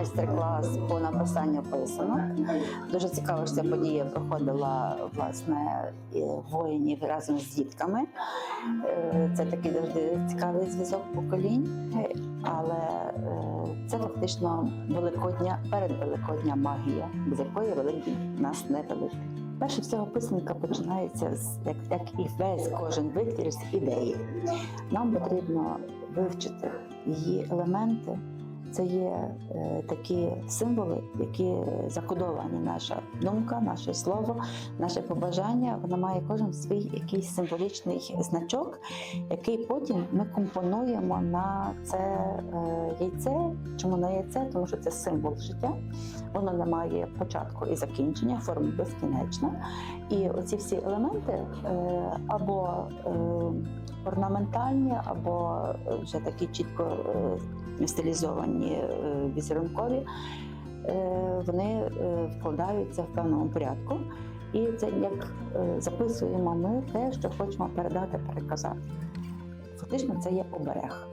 майстер-клас по написанню писанок. Дуже цікаво, що ця подія проходила власне воїнів разом з дітками. Е, Це такий завжди цікавий зв'язок поколінь, але е, це фактично великодня, передвеликодня магія, без якої великдень в нас не великий. Перше всього писанка починається з як, як і весь кожен витвір з ідеї. Нам потрібно вивчити її елементи. Це є е, такі символи, які закодовані. Наша думка, наше слово, наше побажання. Вона має кожен свій якийсь символічний значок, який потім ми компонуємо на це е, яйце. Чому на яйце? Тому що це символ життя. Воно не має початку і закінчення, форма безкінечна. І оці всі елементи е, або орнаментальні, або вже такі чітко стилізовані е, візерункові, е, вони е, вкладаються в певному порядку. І це як записуємо ми те, що хочемо передати, переказати. Фактично, це є оберег.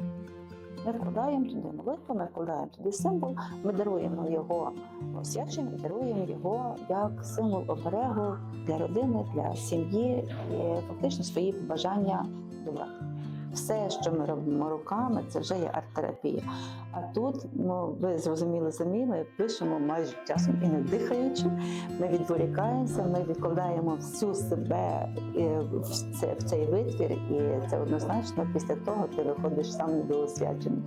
Ми вкладаємо туди молитву, ми вкладаємо туди символ, ми даруємо його освячуємо і даруємо його як символ оберегу для родини, для сім'ї і фактично свої побажання добра. Все, що ми робимо руками, це вже є арт-терапія. А тут, ну ви зрозуміли самі, ми пишемо майже часом і не дихаючи. Ми відволікаємося, ми відкладаємо всю себе е, в це- в цей витвір, і це однозначно після того ти виходиш сам недоосвячений.